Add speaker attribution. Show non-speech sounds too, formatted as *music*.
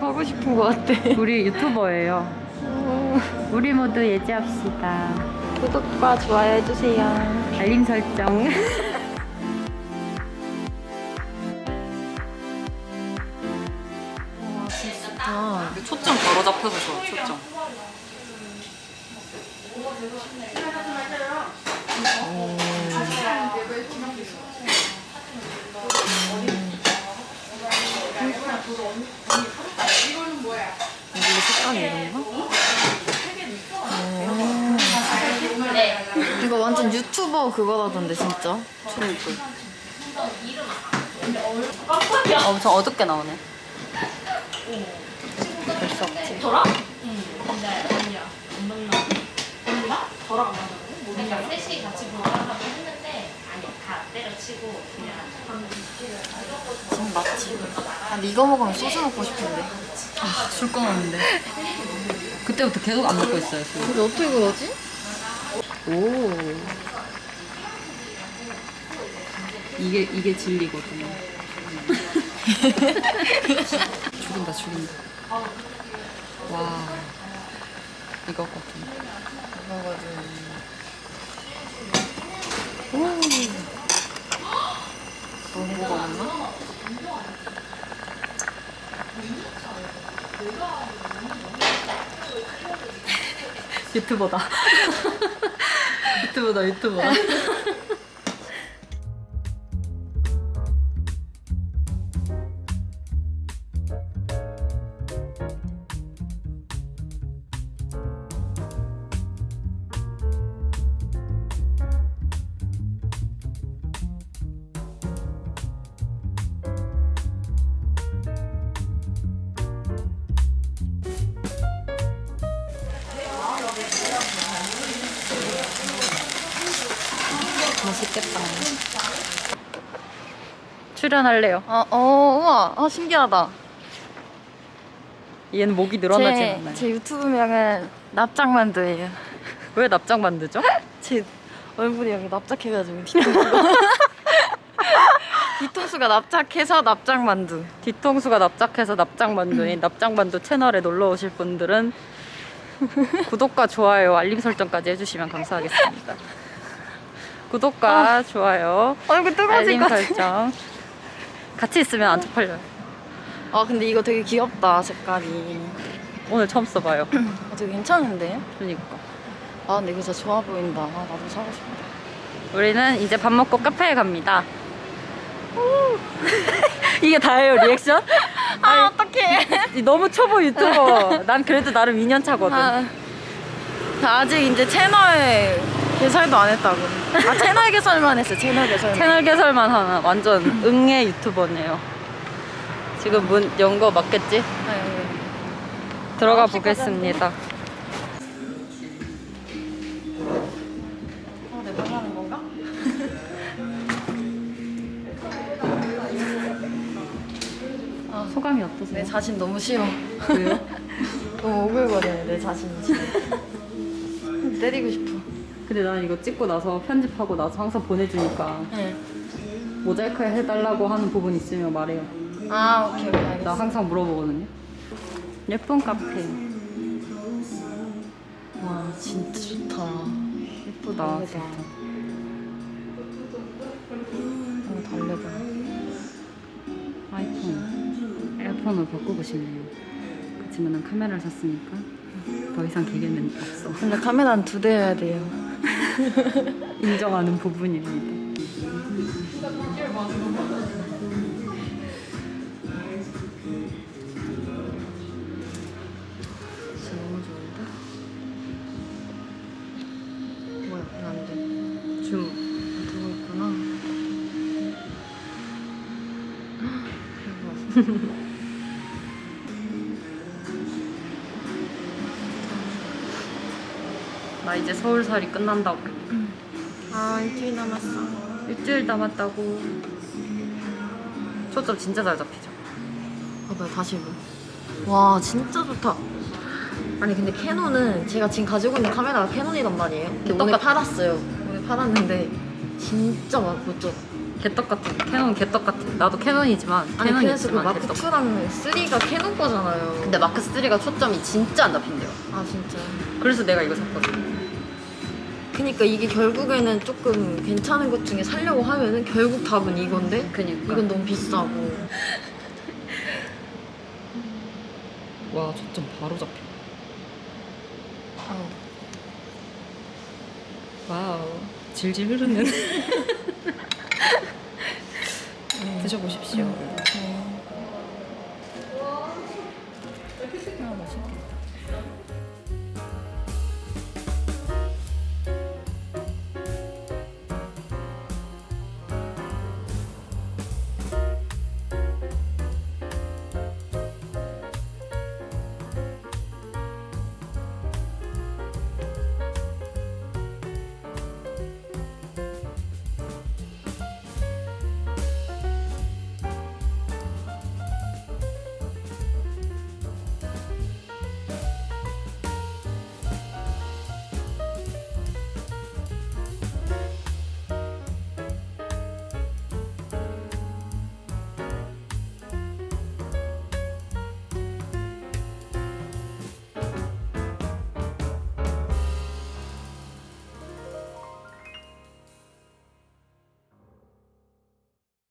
Speaker 1: 가고 싶은 것 같아. *laughs*
Speaker 2: 우리 유튜버예요. 우리 모두 예지합시다.
Speaker 1: 구독과 좋아요 해주세요.
Speaker 2: 알림 설정.
Speaker 1: 아, *laughs*
Speaker 2: 초점 바로 잡혀서 좋아, 초점.
Speaker 1: 이게 색깔이 이런가? 음. 이거 완전 유튜버 그거라던데 진짜.
Speaker 2: 초록불. 엄청 어둡게 나오네. 별수 없지.
Speaker 3: 셋이 같이 보려고 했는데 아니 다 때려치고 그냥
Speaker 1: 지금 맞지? 아, 근데 이거 먹으면 소주 먹고 싶은데.
Speaker 2: 술 끊었는데. 그때부터 계속 안 먹고 있어요, 술.
Speaker 1: 근데 어떻게 그러지?
Speaker 2: 오. 이게 이게 진리거든요. *laughs* 죽인다 죽인다. 와 이거거든.
Speaker 1: 이거거든. 너무 무거웠나? *laughs*
Speaker 2: 유튜버다. *laughs* 유튜버다 유튜버 맛있겠다. 출연할래요.
Speaker 1: 아, 어, 우와. 아, 신기하다.
Speaker 2: 얘는 목이 늘어나지
Speaker 1: 제,
Speaker 2: 않아요.
Speaker 1: 제 유튜브명은 납작만두예요.
Speaker 2: 왜 납작 만드죠? *laughs*
Speaker 1: 제 얼굴이 여기 납작해가지고 뒤통수가 *laughs* 뒤통수가 납작해서 납작만두.
Speaker 2: 뒤통수가 납작해서 납작만두인 *laughs* 납작만두 채널에 놀러 오실 분들은 구독과 좋아요, 알림 설정까지 해주시면 감사하겠습니다. 구독과 좋아요,
Speaker 1: 얼굴 뜨거워질
Speaker 2: 알림
Speaker 1: 것 같아.
Speaker 2: 설정 같이 있으면 안 쪽팔려요.
Speaker 1: 아 근데 이거 되게 귀엽다 색깔이.
Speaker 2: 오늘 처음 써봐요.
Speaker 1: 아, *clears throat* 되게 괜찮은데?
Speaker 2: 그러니까
Speaker 1: 아 근데 이거 진짜 좋아 보인다. 아, 나도 사고 싶다.
Speaker 2: 우리는 이제 밥 먹고 카페에 갑니다. *laughs* 이게 다예요 리액션? *laughs*
Speaker 1: 아 어떡해.
Speaker 2: 너무 초보 유튜버. *laughs* 난 그래도 나름 2년 차거든.
Speaker 1: 아, 아직 이제 채널 개설도 안 했다고. 아 채널 개설만 했어. 채널 개설.
Speaker 2: 채널 개설만 하는 완전 응애 유튜버네요. 지금 문 연 거 맞겠지? 들어가 보겠습니다.
Speaker 1: 어, 건가?
Speaker 2: 소감이
Speaker 1: 내
Speaker 2: 어떠세요?
Speaker 1: 자신 너무 싫어.
Speaker 2: 왜요? *laughs*
Speaker 1: 너무 오글거리네 내 자신이. *laughs* 때리고 싶어.
Speaker 2: 근데 난 이거 찍고 나서 편집하고 나서 항상 보내주니까
Speaker 1: 네.
Speaker 2: 모자이크 해달라고 하는 부분 있으면 말해요.
Speaker 1: 아 오케이 오케이
Speaker 2: 나
Speaker 1: 알겠어.
Speaker 2: 항상 물어보거든요. 예쁜 카페.
Speaker 1: 와 진짜 좋다.
Speaker 2: 예쁘다. 진짜.
Speaker 1: 너무 다르다.
Speaker 2: 아이폰. 에어폰으로 바꾸고 싶네요. 그렇지만 카메라를 샀으니까 더 이상 기계는 없어.
Speaker 1: 근데 카메라는 두대 해야 돼요. *laughs*
Speaker 2: 인정하는 부분입니다.
Speaker 1: 진짜 너무 좋은데? 뭐야 왜안 돼?
Speaker 2: 줌.
Speaker 1: 두고 있구나. 대박.
Speaker 2: 나 이제 서울살이 끝난다고.
Speaker 1: 아 일주일 남았어.
Speaker 2: 일주일 남았다고. 초점 진짜 잘 잡히죠.
Speaker 1: 봐봐요 다시 봐. 와 진짜 좋다. 아니 근데 캐논은 제가 지금 가지고 있는 카메라가 캐논이란 말이에요. 근데 오늘
Speaker 2: 똑같-
Speaker 1: 팔았어요. 오늘 팔았는데 진짜 막 멋져.
Speaker 2: 개떡 같아. 캐논 개떡 같아. 나도 캐논이지만
Speaker 1: 아니 그래서 그 마크
Speaker 2: 개떡.
Speaker 1: 2랑 3가 캐논 거잖아요.
Speaker 2: 근데 마크 3가 초점이 진짜 안 잡힌대요.
Speaker 1: 아 진짜.
Speaker 2: 그래서 내가 이거 샀거든.
Speaker 1: 그니까 이게 결국에는 조금 괜찮은 것 중에 살려고 하면은 결국 답은 이건데
Speaker 2: 그니까.
Speaker 1: 이건 너무 비싸고.
Speaker 2: 와 초점 바로 잡혀.
Speaker 1: 어.
Speaker 2: 와우. 질질 흐르는. *laughs* 드셔보십시오.